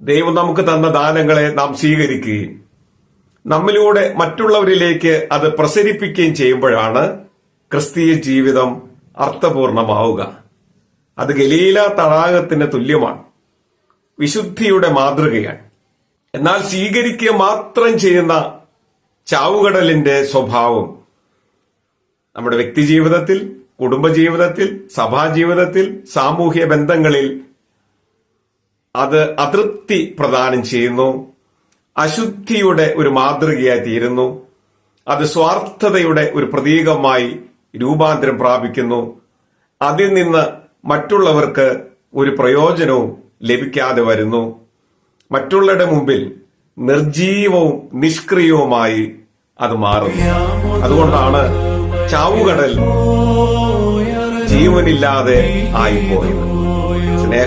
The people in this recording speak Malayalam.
ദൈവം നമുക്ക് തന്ന ദാനങ്ങളെ നാം സ്വീകരിക്കുകയും നമ്മിലൂടെ മറ്റുള്ളവരിലേക്ക് അത് പ്രസരിപ്പിക്കുകയും ചെയ്യുമ്പോഴാണ് ക്രിസ്തീയ ജീവിതം അർത്ഥപൂർണമാവുക. അത് ഗലീല തടാകത്തിന് തുല്യമാണ്. വിശുദ്ധിയുടെ മാതൃകയാണ്. എന്നാൽ സ്വീകരിക്കുക മാത്രം ചെയ്യുന്ന ചാവുകടലിന്റെ സ്വഭാവം നമ്മുടെ വ്യക്തിജീവിതത്തിൽ കുടുംബജീവിതത്തിൽ സഭാജീവിതത്തിൽ സാമൂഹ്യ ബന്ധങ്ങളിൽ അത് അതൃപ്തി പ്രദാനം ചെയ്യുന്നു. അശുദ്ധിയുടെ ഒരു മാതൃകയായി തീരുന്നു. അത് സ്വാർത്ഥതയുടെ ഒരു പ്രതീകമായി രൂപാന്തരം പ്രാപിക്കുന്നു. അതിൽ നിന്ന് മറ്റുള്ളവർക്ക് ഒരു പ്രയോജനവും ലഭിക്കാതെ വരുന്നു. മറ്റുള്ളവരുടെ മുമ്പിൽ നിർജീവവും നിഷ്ക്രിയവുമായി അത് മാറുന്നു. അതുകൊണ്ടാണ് ചാവുകടൽ ജീവനില്ലാതെ ആയിപ്പോയത്. സ്നേഹ